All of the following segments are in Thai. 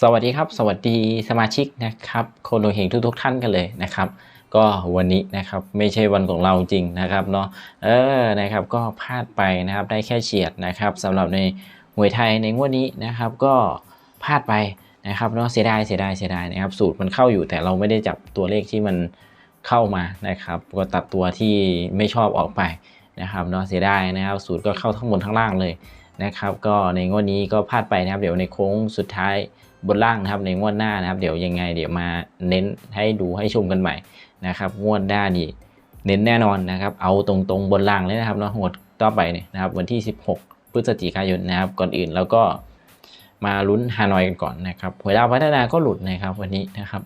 สวัสดีครับ สวัสดีสมาชิกนะครับโคนโดเฮงทุกๆท่านกันเลยนะครับ ก็วันนี้นะครับไม่ใช่วันของเราจริงนะครับเนาะเออนะครับก็พลาดไปนะครับได้แค่เฉียดนะครับสำหรับในมวยไทยในงวดนี้นะครับ ก็พลาดไปนะครับเนาะเสียดายเสียดายเสียดายนะครับ สูตรมันเข้าอยู่แต่เราไม่ได้จับตัวเลขที่มันเข้ามานะครับก็ตัดตัวที่ไม่ชอบออกไปนะครับเนาะเสียดายนะครับสูตรก็เข้าทั้งบนทั้งล่างเลยนะครับ ก็ในงวดนี้ก็พลาดไปนะครับ เดี๋ยวในโค้งสุดท้าย บนล่างนะครับในงวดหน้านะครับ เดี๋ยวยังไงเดี๋ยวมาเน้นให้ดูให้ชมกันใหม่นะครับ งวดหน้านี่เน้นแน่นอนนะครับ เอาตรงๆบนล่างเลยนะครับเนาะงวดต่อไปเนี่ยนะครับ วันที่ 16 พฤศจิกายนนะครับ ก่อนอื่นแล้วก็มาลุ้นฮานอยกันก่อนนะครับหวยดาวพัฒนาก็หลุดนะครับวันนี้นะครับ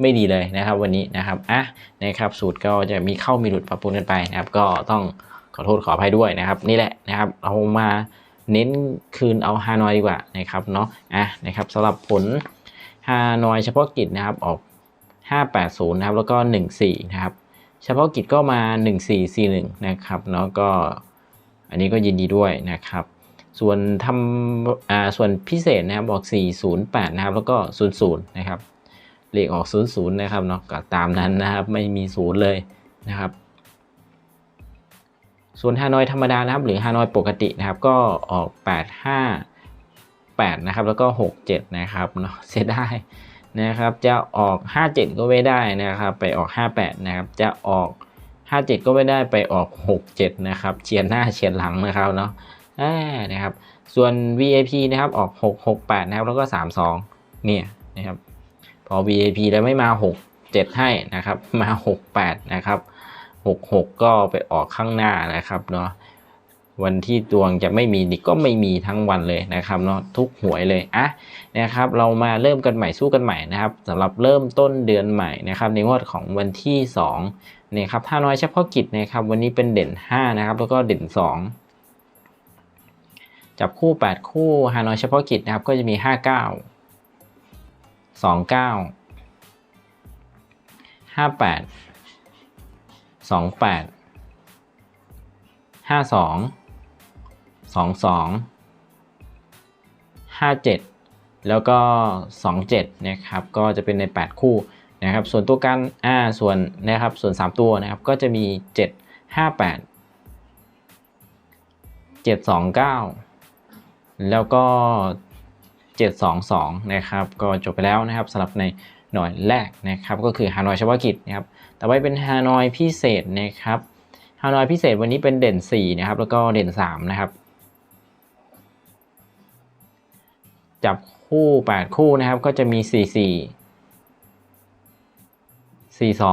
ไม่ดีเลยนะครับวันนี้นะครับอะนะครับสูตรก็จะมีเข้ามีหลุดปรับปรุงกันไปนะครับ ก็ต้องขอโทษขออภัยด้วยนะครับ นี่แหละนะครับ เอามา เน้นคืนเอาฮานอยดีกว่านะครับเนาะอะนะครับสำหรับผลฮานอยเฉพาะกิจนะครับออก 580 นะครับแล้วก็ 14 นะครับ เฉพาะกิจก็มา 1441 นะครับเนาะก็อันนี้ก็ยินดีด้วยนะครับ ส่วนทำอ่าส่วนพิเศษนะครับออก 408 นะครับแล้วก็ 00 นะครับเลขออก 00 นะครับเนาะก็ตามนั้นนะครับไม่มีศูนย์เลยนะครับ ส่วนฮานอยธรรมดานะครับ หรือฮานอยปกตินะครับ ก็ออก 8 5 8 นะครับ แล้วก็ 6 7 นะครับเนาะเสียดายนะครับ จะออก 57 ก็ไม่ได้นะครับ ไปออก 58 นะครับ จะออก 57 ก็ไม่ได้ไปออก 67 นะครับเฉียดหน้าเฉียดหลังนะครับเนาะนะครับ ส่วน VIP นะครับออก 668 นะครับ แล้วก็ 32 เนี่ยนะครับ พอ VIP แล้วไม่มา 67 ให้นะครับ มา 68 นะครับ 66 ก็ไปออกข้างหน้านะครับเนาะวันที่ดวงจะไม่มีนี่ก็ไม่มีทั้งวันเลยนะครับเนาะทุกหวยเลยอะนะครับ เรามาเริ่มกันใหม่สู้กันใหม่นะครับสำหรับเริ่มต้นเดือนใหม่นะครับ ในงวดของวันที่2นี่ครับถ้าน้อยเฉพาะกิจนะครับ วันนี้เป็นเด่น 5 นะครับ แล้วก็เด่น 2 จับคู่ 8 คู่ฮานอยเฉพาะกิจนะครับ ก็จะมี 59 29 58 สองแปดห้าสองสองสองห้าเจ็ดแล้วก็สองเจ็ดนะครับก็จะเป็นใน 8 คู่นะครับส่วนตัวกันอ่าส่วนนะครับส่วน 3 ตัวนะครับก็จะมี 7 5 8 7 2 9 แล้วก็ 722 นะครับ ก็จบไปแล้วนะครับสำหรับใน หน่วยแรกนะครับก็คือฮานอยเฉพาะกิจนะครับต่อไปเป็นฮานอยพิเศษนะครับฮานอยพิเศษวันนี้เป็นเด่น4นะครับแล้วก็เด่น3นะครับจับคู่ 8 คู่นะครับก็จะมี 4 4 4 2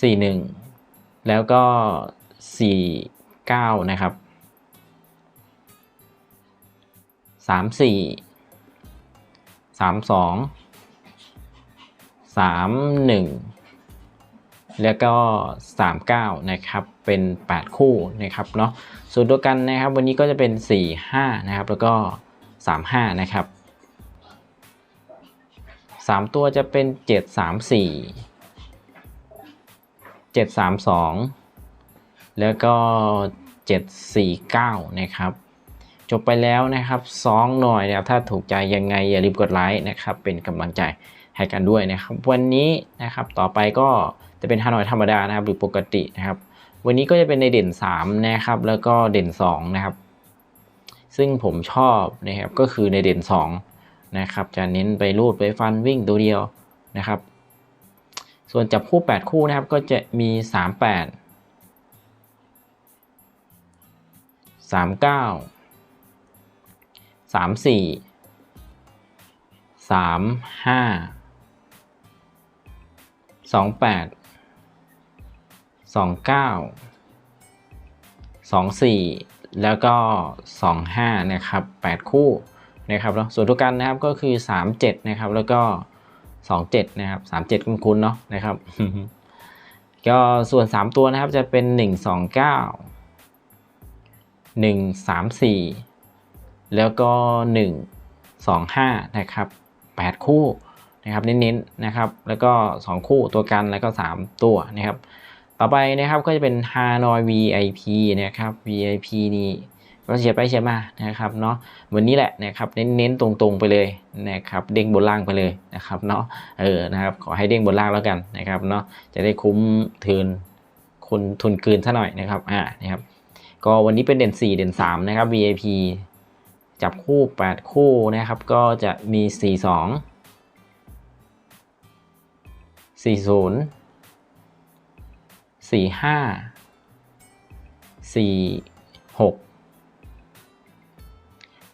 4 1 แล้วก็ 4 9 นะครับ 3 4 3 2 3 1 แล้วก็ 39 นะครับ เป็น 8 คู่นะครับเนาะส่วนตัวกันนะครับ วันนี้ก็จะเป็น 4 5 นะครับ แล้วก็ 35 นะครับ 3 ตัวจะเป็น 7 3 4 7 3 2 แล้วก็ 7 4 9 นะครับจบไปแล้วนะครับสองหน่อยนะครับถ้าถูกใจยังไงอย่าลืมกดไลค์นะครับ เป็นกำลังใจ ให้กันด้วยนะครับ วันนี้นะครับต่อไปก็จะเป็นฮานอยธรรมดานะครับหรือปกตินะครับ วันนี้ก็จะเป็นในเด่น 3 นะครับ แล้วก็เด่น 2 นะครับ ซึ่งผมชอบนะครับก็คือในเด่น 2 นะครับ จะเน้นไปรูดไปฟันวิ่งตัวเดียวนะครับ ส่วนจับคู่ 8 คู่นะครับก็จะมี 38 39สาม สองแปดสองเก้าสองสี่แล้วก็สองห้านะครับแปดคู่นะครับเนาะส่วนตัวกันนะครับก็คือสามเจ็ดนะครับแล้วก็สองเจ็ดนะครับสามเจ็ดคุ้นๆเนาะนะครับก็ส่วนสามตัวนะครับจะเป็นหนึ่งสองเก้าหนึ่งสามสี่แล้วก็ 1 2 5 นะครับ 8 คู่ นะครับเน้นๆนะครับแล้วก็ 2 คู่ตัวกันแล้วก็ 3 ตัวนะครับต่อไปนะครับก็จะเป็น Hanoi VIP นะครับ VIP นี่ก็เฉียดไปเฉียดมานะครับเนาะวันนี้แหละนะครับเน้นๆตรงๆไปเลยนะครับเด้งบนล่างไปเลยนะครับเนาะเออนะครับขอให้เด้งบนล่างแล้วกันนะครับเนาะจะได้คุ้มทุนคุณทุนคืนซะหน่อยนะครับอ่านะครับก็วันนี้เป็นเด่น 4 เด่น 3 นะครับ VIP จับคู่ 8 คู่นะครับก็จะมี 42 40 45 46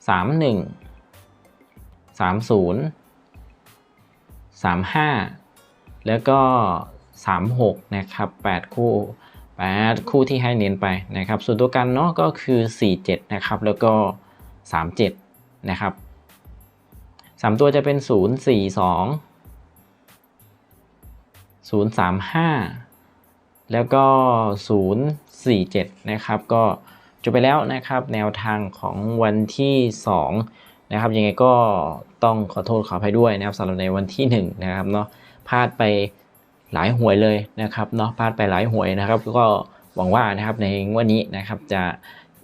31 30 35แล้วก็36นะครับ8คู่8คู่ที่ให้เน้นไปนะครับ ส่วนตัวกันเนาะก็คือ47นะครับ แล้วก็37นะครับ3ตัวจะเป็น0 4 2 0 3 035 แล้วก็ 0 4 7 นะครับ ก็จบไปแล้วนะครับแนวทางของวันที่ 2 นะครับ ยังไงก็ต้องขอโทษขออภัยด้วยนะครับสำหรับในวันที่ 1 นะครับเนาะพลาดไปหลายหวยเลยนะครับเนาะพลาดไปหลายหวยนะครับ ก็หวังว่านะครับในวันนี้นะครับจะ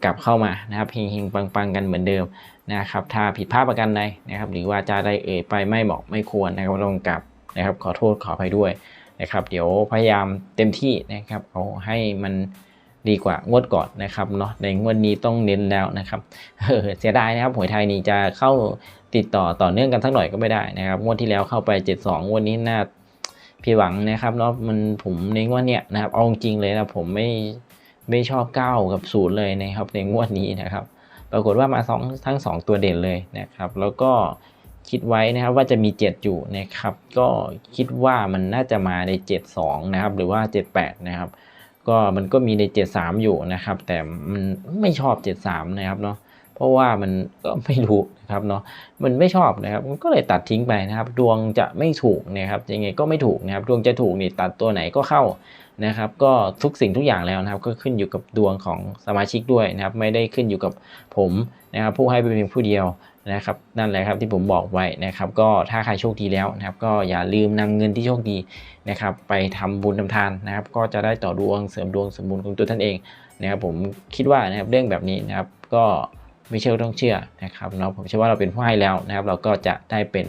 กลับเข้ามานะครับเฮงๆปังๆกันเหมือนเดิมนะครับ ถ้าผิดพลาดประกันใดนะครับ หรือว่าจะได้เอ่ยไปไม่เหมาะไม่ควรนะครับต้องกลับนะครับ ขอโทษขออภัยด้วย นะครับ เดี๋ยวพยายามเต็มที่นะครับเอาให้มันดีกว่างวดก่อนนะครับเนาะในงวดนี้ต้องเน้นแล้วนะครับเออเสียดายนะครับหวยไทยนี่จะเข้าติดต่อต่อเนื่องกันสักหน่อยก็ไม่ได้นะครับงวดที่แล้วเข้าไป 72งวดนี้น่าผิดหวังนะครับเนาะมันผมในงวดเนี้ยนะครับเอาจริงเลยนะผมไม่ไม่ชอบ9กับ0เลยนะครับในงวดนี้นะครับ ปรากฏว่ามาสองทั้ง 2 ตัวเด่นเลยนะครับ แล้วก็ คิดไว้นะครับว่าจะมี 7 อยู่นะครับ ก็คิดว่ามันน่าจะมาใน 72 นะครับ หรือว่า 78 นะครับ ก็มันก็มีใน 73 อยู่นะครับ แต่มันไม่ชอบ 73 นะครับเนาะเพราะว่ามันก็ไม่รู้นะครับเนาะมันไม่ชอบนะครับ มันก็เลยตัดทิ้งไปนะครับ ดวงจะไม่ถูกนะครับยังไงก็ไม่ถูกนะครับ ดวงจะถูกนี่ตัดตัวไหนก็เข้า นะครับก็ทุกสิ่งทุกอย่างแล้วนะครับ ก็ขึ้นอยู่กับดวงของสมาชิกด้วยนะครับ ไม่ได้ขึ้นอยู่กับผมนะครับ ผู้ให้เป็นเพียงผู้เดียวนะครับ นั่นแหละครับที่ผมบอกไว้นะครับ ก็ถ้าใครโชคดีแล้วนะครับ ก็อย่าลืมนำเงินที่โชคดีนะครับ ไปทำบุญทำทานนะครับ ก็จะได้ต่อดวงเสริมดวงสริมบุญของตัวท่านเองนะครับ ผมคิดว่านะครับเรื่องแบบนี้นะครับ ก็ไม่เชื่อก็ต้องเชื่อนะครับเนาะผมเชื่อว่าเราเป็นผู้ให้แล้วนะครับ เราก็จะได้เป็น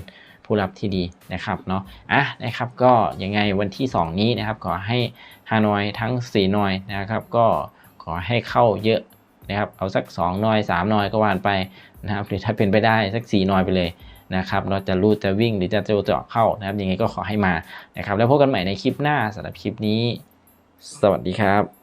ผู้รับที่ดีนะครับเนาะอะนะครับก็ยังไงวันที่ 2 นี้นะครับขอให้ฮานอยทั้ง4หน่อยนะครับ ก็ขอให้เข้าเยอะนะครับเอาสัก2หน่อย3หน่อยก็วานไปนะครับหรือถ้าเป็นไปได้สัก4หน่อยไปเลยนะครับเราจะรูดจะวิ่งหรือจะเจเจาะเข้านะครับยังไงก็ขอให้มานะครับแล้วพบกันใหม่ในคลิปหน้าสำหรับคลิปนี้ สวัสดีครับ